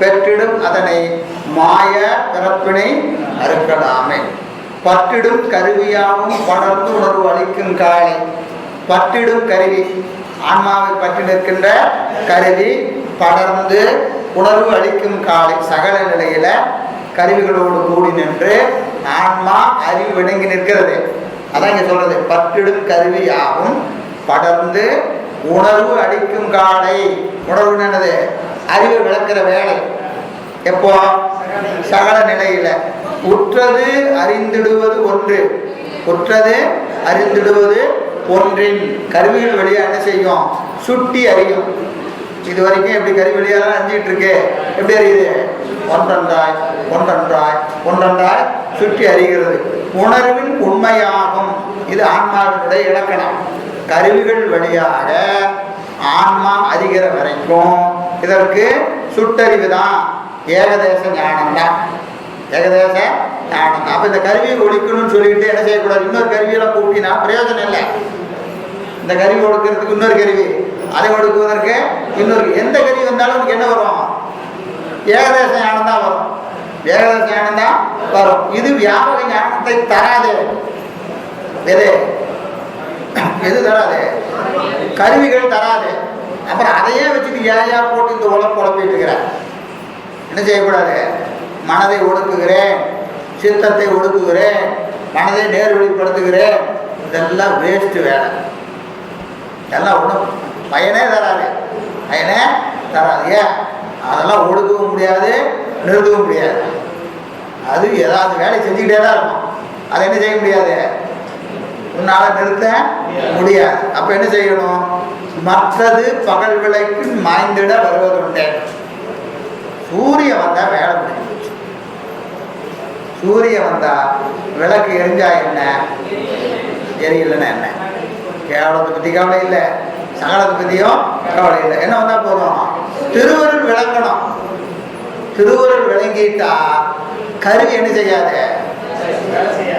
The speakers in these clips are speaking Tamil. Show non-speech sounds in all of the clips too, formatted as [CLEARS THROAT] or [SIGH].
பெற்றிடும் அதனை மாய பிறப்பினை அறுக்கலாமே. பற்றிடும் கருவியாகவும் படர்ந்து உணர்வு அளிக்கும் காலை. பற்றிடும் கருவி. ஆன்மாவை பற்றி நிற்கின்ற கருவி படர்ந்து உணர்வு அளிக்கும் காலை. சகல நிலையில கருவிகளோடு கூடி நின்று ஆன்மா அறிவு விளங்கி நிற்கிறது. அதான் இங்க சொல்றது. பற்றிடும் கருவியாகவும் படர்ந்து உணர்வு அளிக்கும் காலை. உணர்வு என்னது? அறிவை விளக்குற வேலை. எப்போ? சகல நிலையில. உற்றது அறிந்திடுவது ஒன்று. உற்றது அறிந்திடுவது ஒன்றின். கருவிகள் வழியா என்ன செய்யும்? சுட்டி அறியும். இது வரைக்கும் எப்படி கருவி வழியாக அறிஞ்சிட்டு இருக்கு? எப்படி அறியுது? ஒன்றன்றாய் ஒன்றொன்றாய் ஒன்றன்றாய் சுற்றி அறிகிறது. உணர்வின் உண்மையாகும். இது ஆன்மாவினுடைய இலக்கணம். கருவிகள் வழியாக ஆன்மா அறிகிற வரைக்கும் இதற்கு சுட்டறிவு தான் ஏகதேச ஞானம் தான் ஏகதேச ஞானம் அப்ப இந்த கருவியை ஒழிக்கணும்னு சொல்லிட்டு என்ன செய்யக்கூடாது? இன்னொரு கருவியெல்லாம் கூட்டினா பிரயோஜனம் இல்லை. இந்த கருவி ஒடுக்கிறதுக்கு இன்னொரு கருவி. அதை ஒடுக்குவதற்கு இன்னொரு எந்த கருவி வந்தாலும் உனக்கு என்ன வரும்? ஏகதேச ஞானம் தான் வரும். ஏகதேச ஞானம் தான் வரும். இது வியாபக ஞானத்தை தராது. எது? எது தராது? கருவிகள் தராது. அப்புறம் அதையே வச்சுட்டு ஏயா போட்டு இந்த உழப்பு உழப்பிட்டு என்ன செய்யக்கூடாது? மனதை ஒடுக்குகிறேன். சித்தத்தை ஒடுக்குகிறேன். மனதை நேர்வழிப்படுத்துகிறேன். இதெல்லாம் வேஸ்ட் வேலை. எல்லாம் ஒன்றும் பயனே தராது. பயனே தராது. ஏன்? அதெல்லாம் ஒடுக்கவும் முடியாது நிறுத்தவும் முடியாது. அது ஏதாவது வேலை செஞ்சுக்கிட்டே தான் இருக்கும். அதை என்ன செய்ய முடியாது? உன்னால் நிறுத்த முடியாது. அப்போ என்ன செய்யணும்? மற்றது பகல் விளைக்கு மாய்ந்திட வருவதுண்டே சூரிய வந்தால் வேலை முடியும் சூரியன் வந்தா விளக்கு எரிஞ்சா என்ன? எரியலன்னா என்ன? கேவலத்தை பற்றி கவலை இல்லை. சகலத்தை பற்றியும் கவலை இல்லை. என்ன வந்தா போதும்? திருவருள் விளங்கணும் திருவருள் விளங்கிட்டா கருவி என்ன செய்யாத.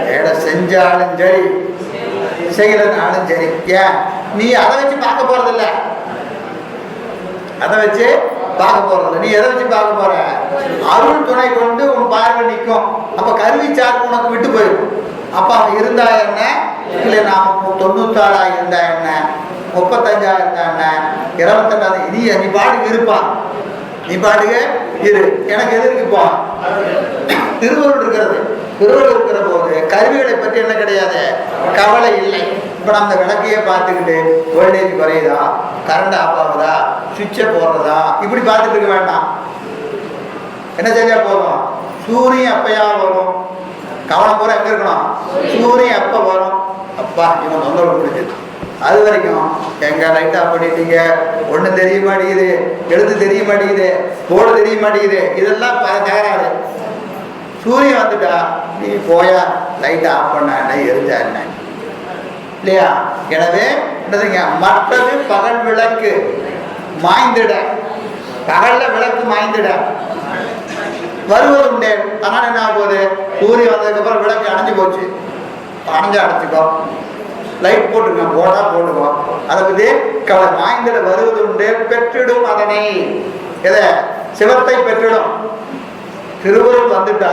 வேலை செஞ்சாலும் சரி செய்யலனாலும் சரி. ஏன்? நீ அதை வச்சு பார்க்க போறதில்ல. அதை வச்சு பார்க்க போறது நீ எதை வச்சு பார்க்க போற? அருள் துணை கொண்டு உன் பார்வை நிற்கும். அப்ப கருவி சார்பு உனக்கு விட்டு போயிடும். அப்ப அவன் இருந்தா என்ன? இல்லை நாம தொண்ணூத்தாறா இருந்தா என்ன? முப்பத்தஞ்சா இருந்தா என்ன? இருபத்தெட்டாவது நீ நீ பாட்டுக்கு இருப்பான் நீ பாட்டுக்கு இரு. எனக்கு எது இருக்குப்பா திருவருள் இருக்கிறது. திருவருள் இருக்கிற போது கருவிகளை பற்றி என்ன கிடையாது? கவலை இல்லை. இப்போ அந்த விளக்கையே பார்த்துக்கிட்டு வோல்டேஜ் குறையுதா கரண்ட் ஆஃப் ஆகுதா சுவிட்சை போடுறதா? இப்படி பார்த்துட்டு இருக்க வேண்டாம். என்ன செஞ்சா போதும் சூரியன் எப்பயா வரும். கவனம் பூரா எங்க இருக்கணும்? சூரியன் எப்போ வரும்? அப்பா இவன் தொந்தரவு முடிஞ்சது அது வரைக்கும் எங்க லைட் ஆஃப் பண்ணிட்டீங்க? ஒண்ணு தெரிய மாட்டேங்குது எழுத்து தெரிய மாட்டேங்குது போர்டு தெரிய மாட்டேங்குது. இதெல்லாம் பல தகராறு. சூரியன் வந்துட்டா நீ போயா லைட்டை ஆஃப் பண்ண என்ன எரிஞ்சா என்ன? இல்லையா? எனவே என்னதுங்க மற்றது பகல் விளக்கு. மாய்ந்திட. பகல்ல விளக்கு மாய்ந்திட. வருவது உண்டே. அதனால என்ன ஆகுது போகுது? சூரியன் வந்ததுக்கு அப்புறம் விளக்கு அணைஞ்சு போச்சு. அணைஞ்சு அடைச்சிக்கோ. லைட் போட்டுக்கோ. போடா போட்டுக்கோ. அதை பத்தி கவலை. மாய்ந்திட வருவது உண்டு. பெற்றிடும் அதனை. எதை? சிவத்தை பெற்றிடும். திருவருள் வந்துட்டா.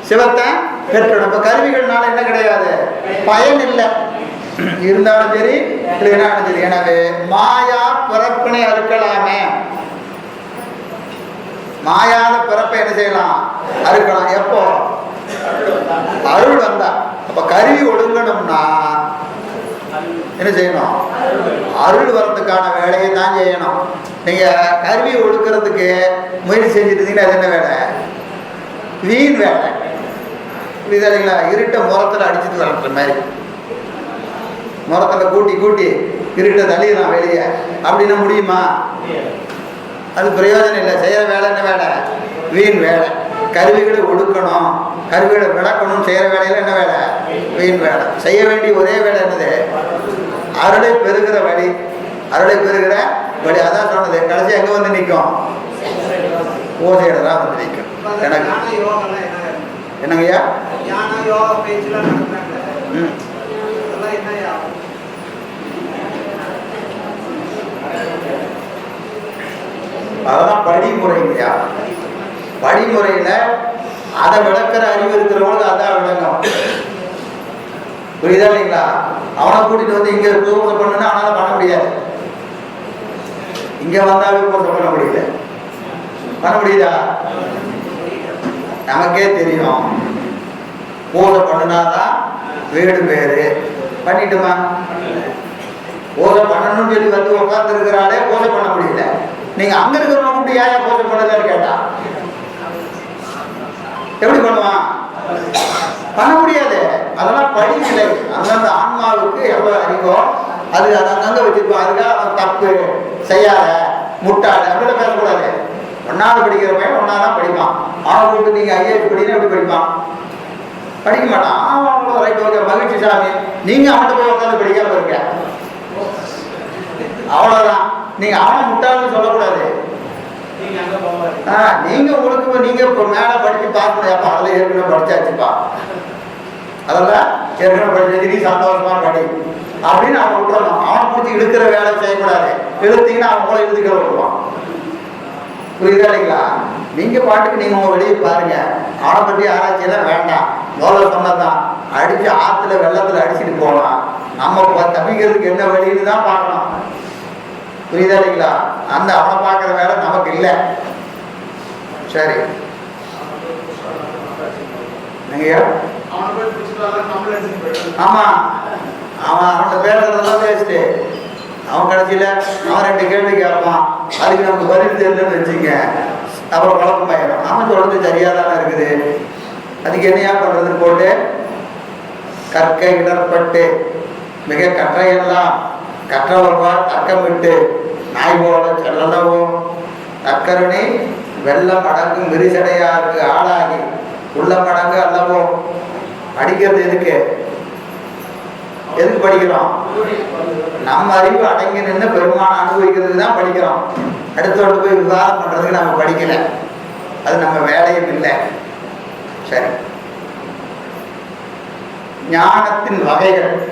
சிவத்தை பெற்றிடும். இப்ப கருவிகள்னால என்ன கிடையாது? பயன் இல்லை. [CLEARS THROAT] இருந்தாலும் சரி இல்லைனாலும் சரி. எனவே மாயா பிறப்பினை அறுக்கலாமே. மாயாத பிறப்பை என்ன செய்யலாம்? அறுக்கலாம். எப்போ? அருள் வந்தா அப்ப கருவி ஒடுங்கணும்னா என்ன செய்யணும்? அருள் வரத்துக்கான வேலையை தான் செய்யணும். நீங்க கருவி ஒடுக்கிறதுக்கு முயற்சி செஞ்சுட்டு அது என்ன வேலை? வீண் வேலை. புரியுதா இல்லைங்களா? இருட்ட முரத்தில் அடிச்சுட்டு வரட்டுற மாதிரி. முரத்தில் கூட்டி கூட்டி இருட்டை தள்ளிடலாம் வெளியே. அப்படின்னா முடியுமா? அது பிரயோஜனம் இல்லை. செய்கிற வேலை என்ன வேலை? வீண் வேலை. கருவிகளை ஒடுக்கணும். கருவிகளை விளக்கணும் செய்கிற வேலையில் என்ன வேலை? வீண் வேலை. செய்ய வேண்டிய ஒரே வேலை என்னது? அருளை பெறுகிற வழி. அருளை பெறுகிற வழி. அதான் சொன்னது. கடைசி எங்கே வந்து நிற்கும் ஓசையிட தான் வந்து நிற்கும் எனக்கு. என்னங்கய்யா? ம். அதெல்லாம் படிமுறை இல்லையா படிமுறையில அதை விளக்குற அறிவு இருக்கிறவங்களுக்கு அதான் விளங்கும். புரியுதா இல்லைங்களா? அவனை கூட்டிட்டு வந்து இங்க பூசை பண்ணுன்னா அவனால பண்ண முடியாது. இங்க வந்தாவே பூசை பண்ண முடியல. பண்ண முடியுதா? நமக்கே தெரியும். பூஜை பண்ணுனாதான் வீடு பேரு. பண்ணிட்டுமா? பூஜை பண்ணணும்னு சொல்லி வந்து உட்கார்ந்து இருக்கிறாளே பூஜை பண்ண முடியல. நீங்க அங்க இருக்கிறவங்க மட்டும் ஏன் பூஜை பண்ணலன்னு கேட்டா? எப்படி பண்ணுவான்? பண்ண முடியாது. அதெல்லாம் படிக்கலை. அந்தந்த ஆன்மாவுக்கு எவ்வளவு அறிவோ அது அது அங்கங்க வச்சிருப்போம் அதுக்காக அவன் தப்பு செய்யாத முட்டாள அப்படிலாம் பேசக்கூடாது. ஒன்னாவது படிக்கிற பையன் ஒன்னாதான் படிப்பான். அவனை கூப்பிட்டு நீங்க ஐஏஎஸ் படினா எப்படி படிப்பான்? படிக்க மாட்டான். அவன் ரைட் ஓகே மகிழ்ச்சி சாமி. நீங்க அவன்கிட்ட போய் உட்காந்து படிக்காம இருக்க அவ்வளவுதான். நீங்க அவனை முட்டாள்னு சொல்லக்கூடாது. நீங்க ஆ, நீங்கள் உங்களுக்கு இப்ப நீங்க இப்ப மேல படிச்சு பார்க்கணும் அப்ப அதுல ஏற்கனவே படிச்சாச்சுப்பா. அதெல்லாம் ஏற்கனவே படிச்சு நீ சந்தோஷமா படி. அப்படின்னு அவன் விட்டுறணும். அவன் பிடிச்சி இழுக்கிற வேலை செய்யக்கூடாது. இழுத்தீங்கன்னா அவன் கூட இழுத்துக்கிற விட்டுருவான். புரியுதா இல்லைங்களா? நீங்க பாட்டுக்கு நீங்க உங்க வெளியே பாருங்க. அவனை பற்றி ஆராய்ச்சி எல்லாம் வேண்டாம். முதல்ல சொன்னதான் அடிச்சு ஆத்துல வெள்ளத்துல அடிச்சுட்டு போகலாம். நம்ம ப- தப்பிக்கிறதுக்கு என்ன வழின்னு தான் பார்க்கணும். புரியுதா இல்லைங்களா? அந்த அவனை பார்க்குற வேலை நமக்கு இல்லை. சரி. நீங்க அவனை ஆமா. அவன் அவன்கிட்ட பேசுறதெல்லாம் பேசிட்டு அவன் கடைசியில அவன் ரெண்டு கேள்வி கேட்பான். அதுக்கு நமக்கு பதில் தெரியலன்னு வச்சுங்க அப்புறம் குழப்பமாயிடும் அவன் சொல்றது சரியா தானே இருக்குது? அதுக்கு என்னையா பண்றதுன்னு போட்டு கற்க இடர்பட்டு மிக கற்றையெல்லாம் கற்றவர்வார் தர்க்கமிட்டு நாய் போல செல்லவும் தக்கருணை வெள்ளம் அடங்கும் விரிசடையாருக்கு ஆளாகி உள்ள மடங்கு அல்லவோ படிக்கிறது எதுக்கு? எதுக்கு படிக்கிறோம்? நம்ம அறிவு அடங்கி நின்று பெருமான அனுபவிக்கிறதுக்கு தான் படிக்கிறோம். அடுத்தோடு போய் விவாதம் பண்றதுக்கு நம்ம படிக்கல. அது நம்ம வேலையும் இல்லை. சரி ஞானத்தின் வகைகள்.